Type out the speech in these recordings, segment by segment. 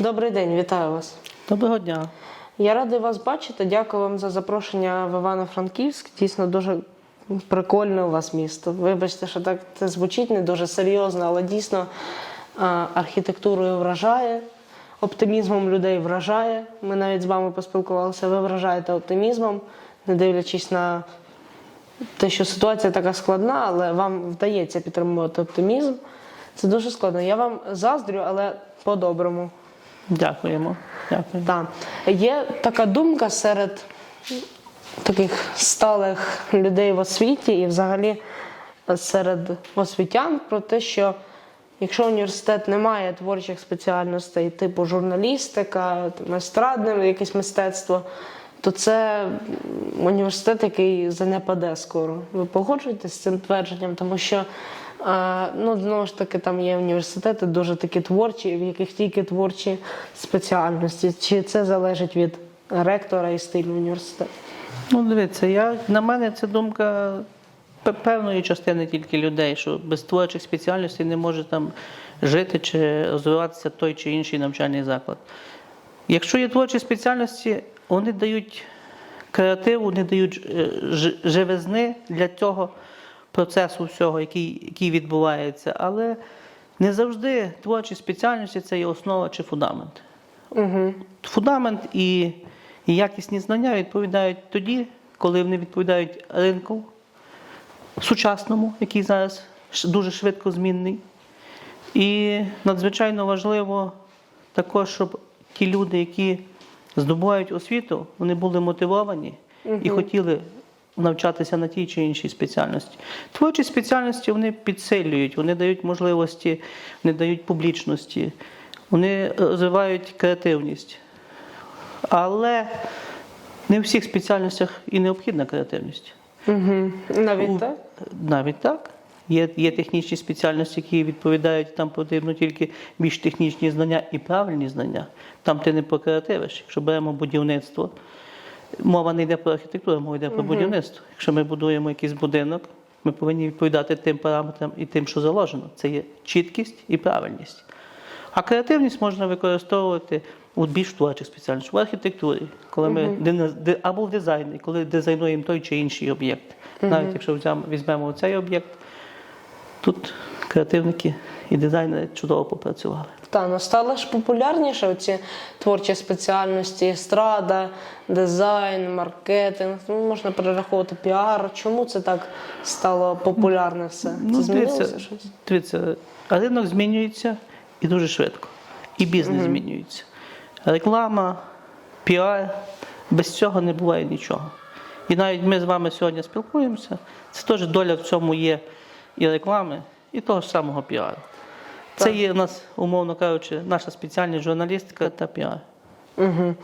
Добрий день, вітаю вас. Доброго дня. Я радий вас бачити. Дякую вам за запрошення в Івано-Франківськ. Дійсно дуже прикольне у вас місто. Вибачте, що так це звучить не дуже серйозно, але дійсно архітектурою вражає, оптимізмом людей вражає. Ми навіть з вами поспілкувалися. Ви вражаєте оптимізмом, не дивлячись на те, що ситуація така складна, але вам вдається підтримувати оптимізм. Це дуже складно. Я вам заздрю, але по-доброму. Дякуємо. Дякую. Так. Є така думка серед таких сталих людей в освіті і взагалі серед освітян про те, що якщо університет не має творчих спеціальностей, типу журналістика, естрадне якесь мистецтво, то це університет, який занепаде скоро. Ви погоджуєтесь з цим твердженням, тому що ну, знову ж таки, там є університети дуже такі творчі, в яких тільки творчі спеціальності. Чи це залежить від ректора і стилю університету? Ну, дивіться, я, на мене це думка певної частини тільки людей, що без творчих спеціальностей не може там жити чи розвиватися той чи інший навчальний заклад. Якщо є творчі спеціальності, вони дають креатив, вони дають е, живизни для цього процесу всього, який, який відбувається. Але не завжди творчі спеціальності це є основа чи фундамент. Угу. Фундамент і, і якісні знання відповідають тоді, коли вони відповідають ринку сучасному, який зараз дуже швидко змінний. І надзвичайно важливо також, щоб ті люди, які здобувають освіту, вони були мотивовані і хотіли навчатися на тій чи іншій спеціальності. Творчі спеціальності вони підсилюють, вони дають можливості, вони дають публічності, вони розвивають креативність. Але не в всіх спеціальностях і необхідна креативність. Угу. Навіть так? Навіть так. Є, є технічні спеціальності, які відповідають, там потрібно тільки більш технічні знання і правильні знання. Там ти не покреативиш. Якщо беремо будівництво, мова не йде про архітектуру, мова йде про будівництво. Якщо ми будуємо якийсь будинок, ми повинні відповідати тим параметрам і тим, що заложено. Це є чіткість і правильність. А креативність можна використовувати у більш творчих спеціальностях, в архітектурі, коли ми або в дизайні, коли дизайнуємо той чи інший об'єкт. Навіть якщо візьмемо цей об'єкт, тут креативники і дизайнери чудово попрацювали. Та, ну стало ж популярніше оці творчі спеціальності, естрада, дизайн, маркетинг. Ну, можна перераховувати піар. Чому це так стало популярне все? Це Ну, змінилося дивіться, щось? дивіться, ринок змінюється і дуже швидко. І бізнес змінюється. Реклама, піар, без цього не буває нічого. І навіть ми з вами сьогодні спілкуємося. Це теж доля в цьому є і реклами, і того ж самого піару. Це є у нас, умовно кажучи, наша спеціальність журналістика та піар. Угу.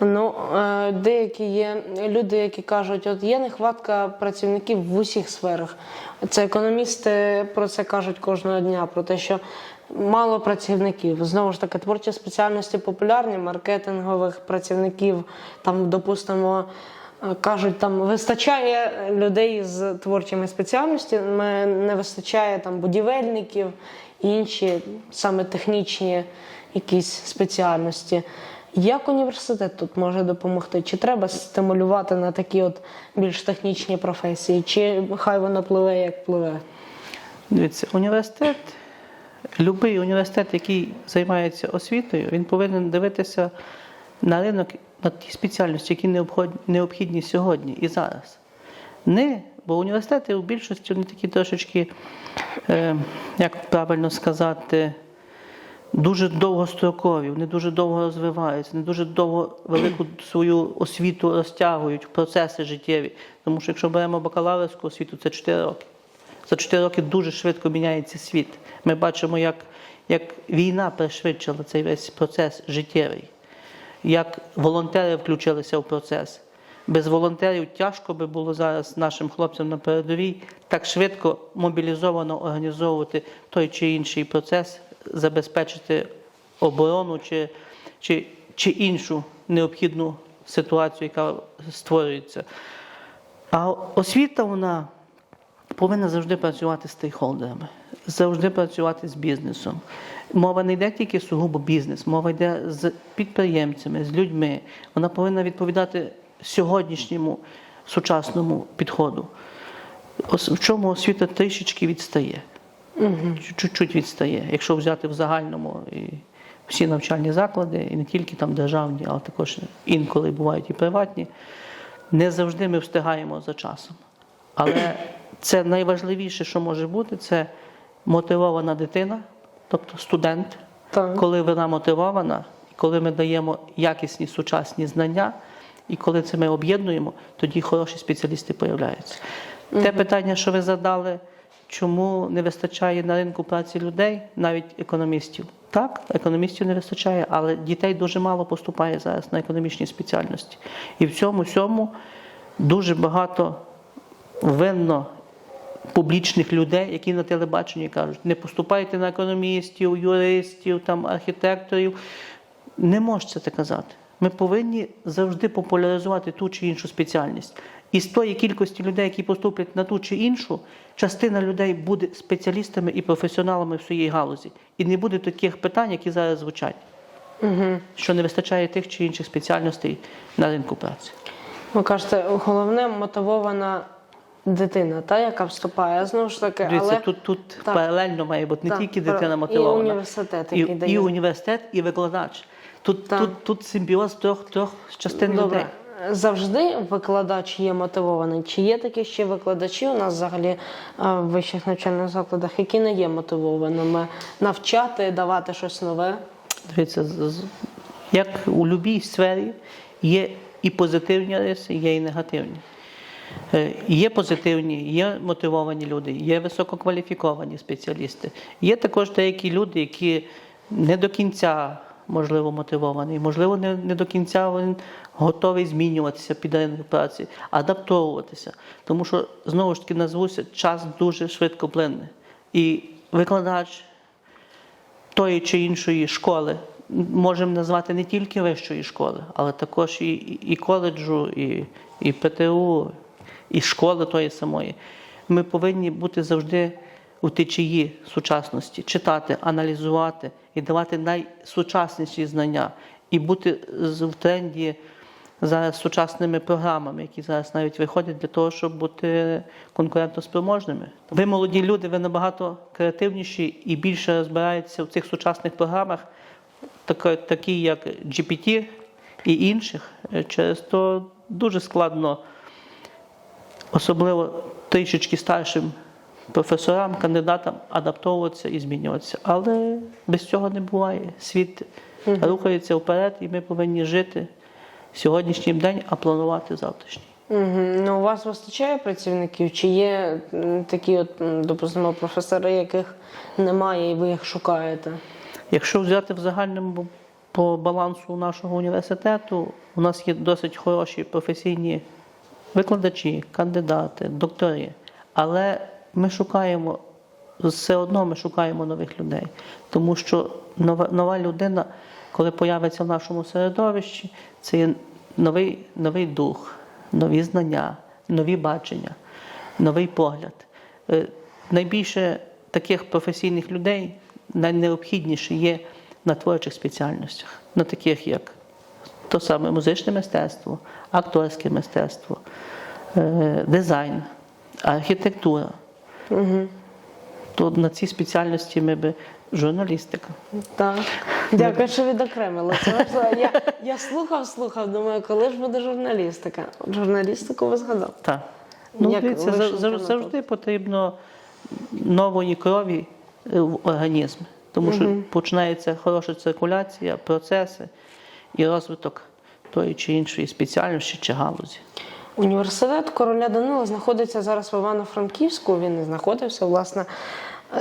Ну, е, деякі є люди, які кажуть, от є нехватка працівників в усіх сферах. Це економісти про це кажуть кожного дня, про те, що мало працівників. Знову ж таки, творчі спеціальності популярні, маркетингових працівників, там, допустимо, е, кажуть, там вистачає людей з творчими спеціальностями, не вистачає там будівельників інші саме технічні якісь спеціальності. Як університет тут може допомогти? Чи треба стимулювати на такі от більш технічні професії, чи хай воно пливе як пливе? Дивіться, університет, будь-який університет, який займається освітою, він повинен дивитися на ринок на ті спеціальності, які необхідні сьогодні і зараз. Не, бо університети у більшості вони такі трошечки, е, як правильно сказати, дуже довгострокові, вони дуже довго розвиваються, вони дуже довго велику свою освіту розтягують, процеси життєві. Тому що якщо беремо бакалаврську освіту, це 4 роки. За 4 роки дуже швидко міняється світ. Ми бачимо, як, як війна пришвидшила цей весь процес життєвий, як волонтери включилися в процес. Без волонтерів тяжко би було зараз нашим хлопцям на передовій так швидко мобілізовано організовувати той чи інший процес, забезпечити оборону чи, чи, чи іншу необхідну ситуацію, яка створюється. А освіта вона повинна завжди працювати з стейкхолдерами, завжди працювати з бізнесом. Мова не йде тільки сугубо бізнес, мова йде з підприємцями, з людьми. Вона повинна відповідати сьогоднішньому сучасному підходу. В чому освіта трішечки відстає. Чуть-чуть відстає. Якщо взяти в загальному і всі навчальні заклади, і не тільки там державні, але також інколи бувають і приватні, не завжди ми встигаємо за часом. Але це найважливіше, що може бути, це мотивована дитина, тобто студент, Так. коли вона мотивована, коли ми даємо якісні сучасні знання, і коли це ми об'єднуємо, тоді хороші спеціалісти появляються. Те питання, що ви задали, чому не вистачає на ринку праці людей, навіть економістів. Так, економістів не вистачає, але дітей дуже мало поступає зараз на економічні спеціальності. І в цьому всьому дуже багато винно публічних людей, які на телебаченні кажуть, не поступайте на економістів, юристів, там, архітекторів. Не можна це казати. Ми повинні завжди популяризувати ту чи іншу спеціальність. І з тої кількості людей, які поступлять на ту чи іншу, частина людей буде спеціалістами і професіоналами в своїй галузі. І не буде таких питань, які зараз звучать, Угу. що не вистачає тих чи інших спеціальностей на ринку праці. Ви кажете, головне мотивована дитина, та, яка вступає. Знову ж таки, Дивіться, але тут, тут Так. паралельно має бути не Так, тільки дитина і мотивована. університет, і, який і дає. університет, і викладач. Тут, Так. тут, тут симбіоз трьох, трьох частин Добре. людей. Завжди викладач є мотивований. Чи є такі ще викладачі у нас взагалі е, в вищих навчальних закладах, які не є мотивованими навчати, давати щось нове? Дивіться, як у будь-якій сфері є і позитивні риси, є і негативні. Е, Є позитивні, є мотивовані люди, є висококваліфіковані спеціалісти. Є також деякі люди, які не до кінця можливо мотивовані, можливо, не, не до кінця він готовий змінюватися під праці, адаптовуватися. Тому що знову ж таки назвуся, час дуже швидко плине. І викладач тої чи іншої школи. Можемо назвати не тільки вищої школи, але також і і коледжу, і, і ПТУ, і школи тої самої. Ми повинні бути завжди у течії сучасності, читати, аналізувати і давати найсучасніші знання, і бути в тренді зараз сучасними програмами, які зараз навіть виходять для того, щоб бути конкурентоспроможними. Ви молоді люди, ви набагато креативніші і більше розбираєтеся в цих сучасних програмах, такі, як GPT і інших. Е, Через то дуже складно, особливо трішечки старшим професорам, кандидатам адаптовуватися і змінюватися. Але без цього не буває. Світ рухається вперед, і ми повинні жити сьогоднішнім день, а планувати завтрашній. Угу. Ну, у вас вистачає працівників? Чи є такі, от, допустимо, професори, яких немає, і ви їх шукаєте? Якщо взяти в загальному по балансу нашого університету, у нас є досить хороші професійні викладачі, кандидати, доктори. Але ми шукаємо, все одно ми шукаємо нових людей. Тому що нова, нова людина, коли появиться в нашому середовищі, це є новий, новий дух, нові знання, нові бачення, новий погляд. Е, Найбільше таких професійних людей найнеобхідніше є на творчих спеціальностях, на таких як то саме музичне мистецтво, акторське мистецтво, е, дизайн, архітектура. Угу. То на ці спеціальності ми би журналістика. Так. Дякую, що відокремили. Це важливо. Я, я слухав, слухав, думаю, коли ж буде журналістика? Журналістику ви згадав. Так. Ну, Як дивіться, ви зав- йшли зав- на завжди потрібно нової крові е, в організм, тому що починається хороша циркуляція, процеси і розвиток тої чи іншої спеціальності чи галузі. Університет короля Данила знаходиться зараз в Івано-Франківську. Він і знаходився, власне.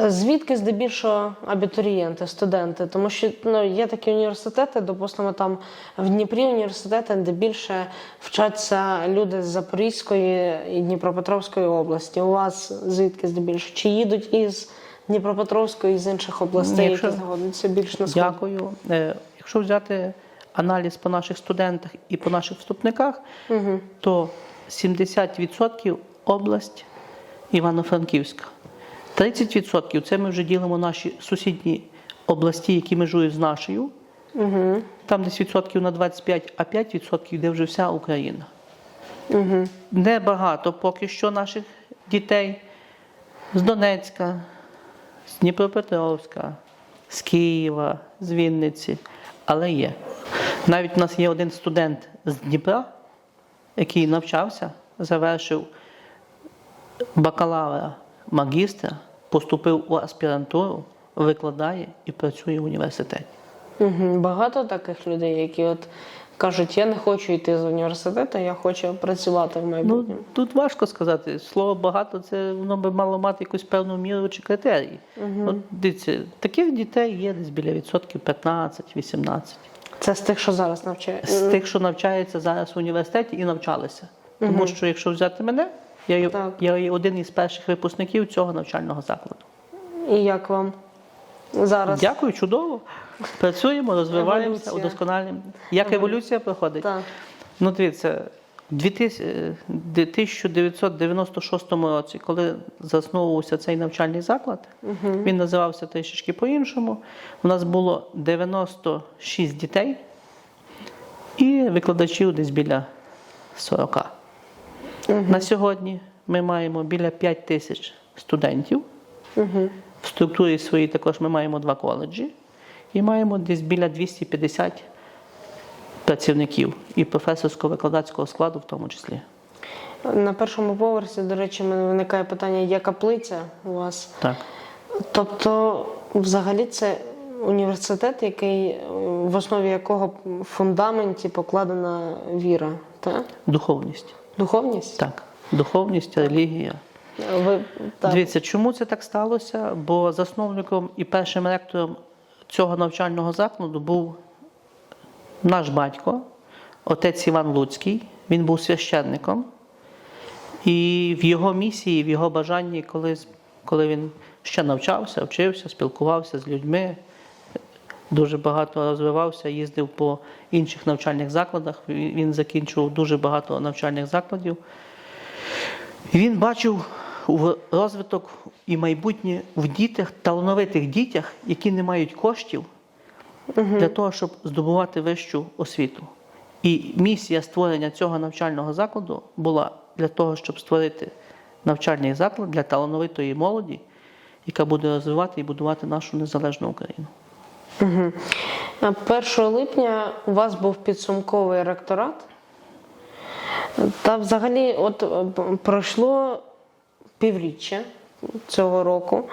Е, Звідки здебільшого абітурієнти, студенти? Тому що ну, є такі університети, допустимо, там в Дніпрі університети, де більше вчаться люди з Запорізької і Дніпропетровської області. У вас звідки здебільшого? Чи їдуть із Дніпропетровської і з інших областей, Якщо- які знаходяться більш на сході? Дякую. Е, Якщо взяти аналіз по наших студентах і по наших вступниках, то 70% область Івано-Франківська. 30% це ми вже ділимо наші сусідні області, які межують з нашою. Угу. Там десь відсотків на 25, а 5% йде вже вся Україна. Угу. Небагато поки що наших дітей з Донецька, з Дніпропетровська, з Києва, з Вінниці, але є. Навіть у нас є один студент з Дніпра, який навчався, завершив бакалавра, магістра, поступив у аспірантуру, викладає і працює в університеті. Угу. Багато таких людей, які от кажуть, я не хочу йти з університету, я хочу працювати в Ну, майбутньому. тут важко сказати. Слово багато це воно би мало мати якусь певну міру чи критерії. От дивіться, таких дітей є десь біля відсотків 15-18. Це з тих, що зараз навчається? З тих, що навчаються зараз в університеті і навчалися. Тому що, якщо взяти мене, я Так. я є один із перших випускників цього навчального закладу. І як вам зараз? Дякую, чудово. Працюємо, розвиваємося, удосконалюємо. Як еволюція проходить? Так. Ну, дивіться, в 2000 е, 1996 році, коли засновувався цей навчальний заклад, він називався трішечки по-іншому. У нас було 96 дітей і викладачів десь біля 40. На сьогодні ми маємо біля 5 тисяч студентів. В структурі своїй також ми маємо два коледжі і маємо десь біля 250 працівників і професорсько-викладацького складу в тому числі. На першому поверсі, до речі, в мене виникає питання, є каплиця у вас. Так. Тобто, взагалі, це університет, який в основі якого фундаменті покладена віра, так? Духовність. Духовність? Так. Духовність, релігія. Ви так. Дивіться, чому це так сталося? Бо засновником і першим ректором цього навчального закладу був наш батько, отець Іван Луцький. Він був священником. І в його місії, в його бажанні, коли, коли він ще навчався, вчився, спілкувався з людьми, дуже багато розвивався, їздив по інших навчальних закладах. Він закінчував дуже багато навчальних закладів. І він бачив розвиток і майбутнє в дітях, талановитих дітях, які не мають коштів для того, щоб здобувати вищу освіту. І місія створення цього навчального закладу була для того, щоб створити навчальний заклад для талановитої молоді, яка буде розвивати і будувати нашу незалежну Україну. Мгм. 1 липня у вас був підсумковий ректорат. Та взагалі, от е, пройшло півріччя цього року.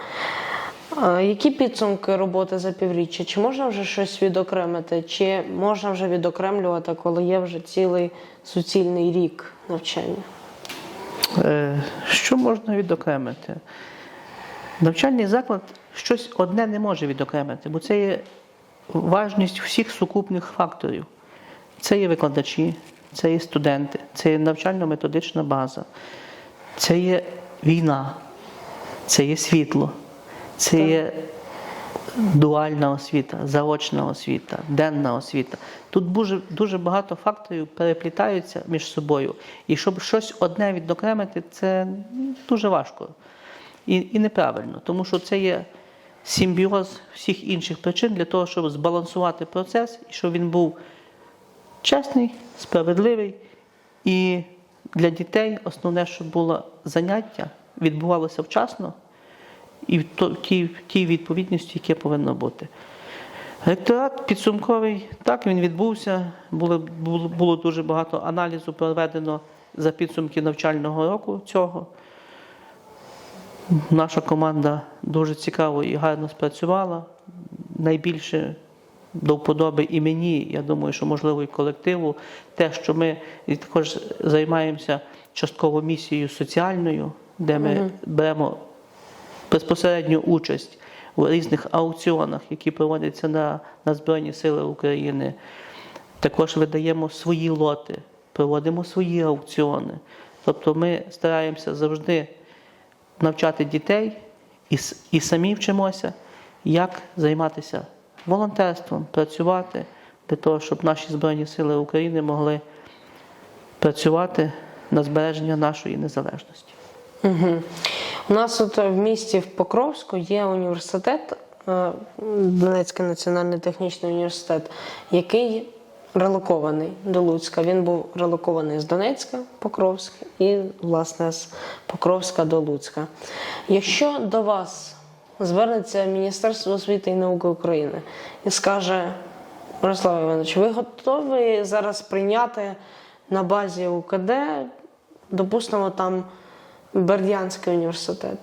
Які підсумки роботи за півріччя? Чи можна вже щось відокремити, чи можна вже відокремлювати, коли є вже цілий суцільний рік навчання? Е, Що можна відокремити? Навчальний заклад щось одне не може відокремити, бо це є важність всіх сукупних факторів. Це є викладачі, це є студенти, це є навчально-методична база, це є війна, це є світло, це є дуальна освіта, заочна освіта, денна освіта. Тут дуже, дуже багато факторів переплітаються між собою. І щоб щось одне відокремити, це дуже важко і, і неправильно, тому що це є симбіоз всіх інших причин для того, щоб збалансувати процес і щоб він був чесний, справедливий. І для дітей основне, щоб було заняття, відбувалося вчасно і в тій, в тій відповідності, яке повинно бути. Ректорат підсумковий, так, він відбувся. Було, було, було дуже багато аналізу проведено за підсумки навчального року цього. Наша команда дуже цікаво і гарно спрацювала. Найбільше до вподоби і мені, я думаю, що можливо і колективу, те, що ми також займаємося частково місією соціальною, де ми беремо безпосередню участь у різних аукціонах, які проводяться на, на Збройні Сили України. Також видаємо свої лоти, проводимо свої аукціони. Тобто ми стараємося завжди навчати дітей і, і самі вчимося, як займатися волонтерством, працювати для того, щоб наші Збройні Сили України могли працювати на збереження нашої незалежності. Угу. У нас тут в місті в Покровську є університет, е, Донецький національний технічний університет, який релокований до Луцька. Він був релокований з Донецька, Покровськ і, власне, з Покровська до Луцька. Якщо до вас звернеться Міністерство освіти і науки України і скаже, Мирослав Іванович, ви готові зараз прийняти на базі УКД, допустимо, там Бердянський університет.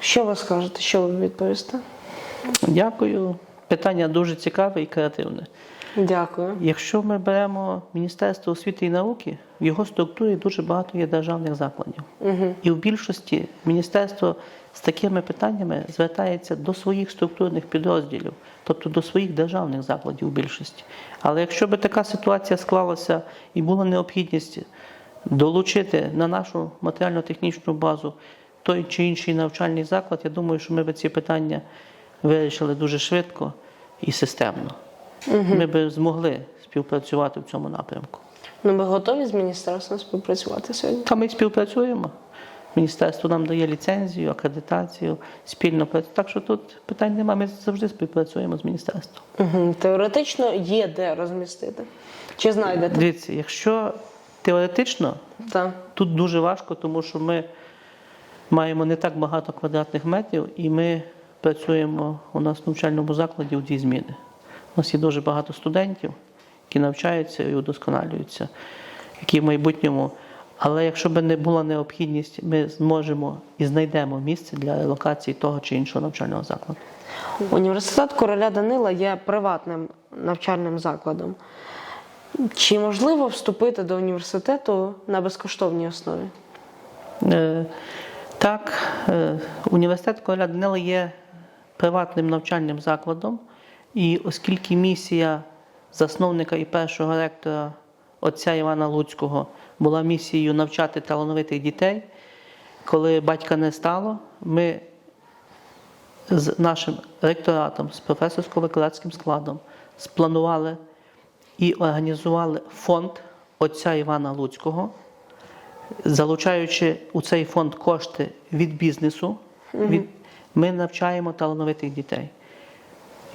Що ви скажете? Що ви відповісте? Дякую. Питання дуже цікаве і креативне. Дякую. Якщо ми беремо Міністерство освіти і науки, в його структурі дуже багато є державних закладів. Угу. І в більшості міністерство з такими питаннями звертається до своїх структурних підрозділів, тобто до своїх державних закладів у більшості. Але якщо би така ситуація склалася і була необхідність долучити на нашу матеріально-технічну базу той чи інший навчальний заклад, я думаю, що ми б ці питання вирішили дуже швидко і системно. Ми б змогли співпрацювати в цьому напрямку. Ну, ви готові з міністерством співпрацювати сьогодні? Та ми співпрацюємо. Міністерство нам дає ліцензію, акредитацію, спільно. Так що тут питань немає. Ми завжди співпрацюємо з міністерством. Угу. Теоретично є де розмістити. Чи знайдете? Дивіться, якщо теоретично, Так. тут дуже важко, тому що ми маємо не так багато квадратних метрів, і ми працюємо у нас в навчальному закладі у дві зміни. У нас є дуже багато студентів, які навчаються і удосконалюються, які в майбутньому. Але якщо б не була необхідність, ми зможемо і знайдемо місце для релокації того чи іншого навчального закладу. Університет короля Данила є приватним навчальним закладом. Чи можливо вступити до університету на безкоштовній основі? Е, Так, е, університет Данила є приватним навчальним закладом, і оскільки місія засновника і першого ректора отця Івана Луцького була місією навчати талановитих дітей, коли батька не стало, ми з нашим ректоратом, з професорсько-викладацьким складом спланували і організували фонд отця Івана Луцького залучаючи у цей фонд кошти від бізнесу, від, ми навчаємо талановитих дітей.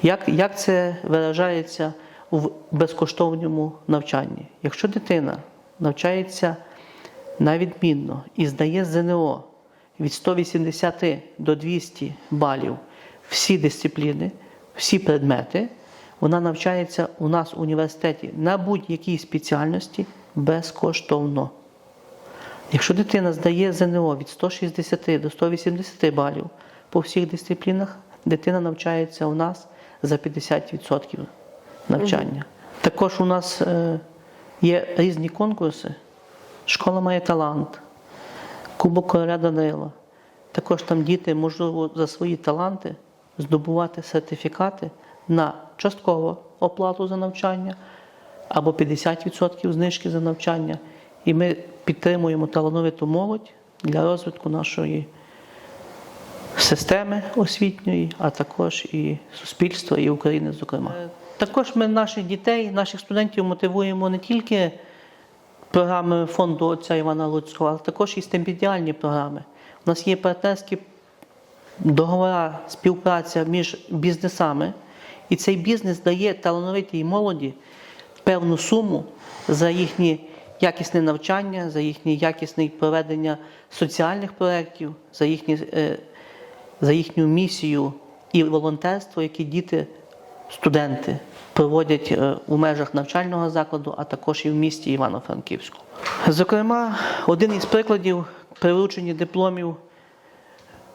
Як, як це виражається в безкоштовному навчанні? Якщо дитина навчається на відмінно і здає ЗНО від 180 до 200 балів всі дисципліни, всі предмети, вона навчається у нас в університеті на будь-якій спеціальності безкоштовно. Якщо дитина здає ЗНО від 160 до 180 балів по всіх дисциплінах, дитина навчається у нас за 50% навчання. Також у нас е, є різні конкурси. Школа має талант, Кубок короля Данила. Також там діти можуть за свої таланти здобувати сертифікати на часткову оплату за навчання або 50% знижки за навчання. І ми підтримуємо талановиту молодь для розвитку нашої системи освітньої, а також і суспільства, і України, зокрема. Також ми наших дітей, наших студентів мотивуємо не тільки програми фонду отця Івана Луцького, але також і стипендіальні програми. У нас є партнерські договори, співпраця між бізнесами, і цей бізнес дає талановитій молоді певну суму за їхнє якісне навчання, за їхнє якісне проведення соціальних проєктів, за, їхні, е, за їхню місію і волонтерство, які діти, студенти проводять е, у межах навчального закладу, а також і в місті Івано-Франківську. Зокрема, один із прикладів при врученні дипломів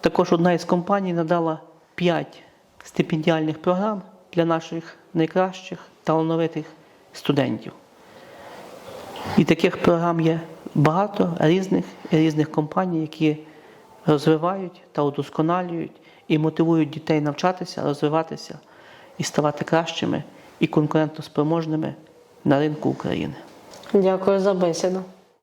також одна із компаній надала 5 стипендіальних програм для наших найкращих талановитих студентів. І таких програм є багато різних різних компаній, які розвивають та удосконалюють і мотивують дітей навчатися, розвиватися і ставати кращими і конкурентоспроможними на ринку України. Дякую за бесіду.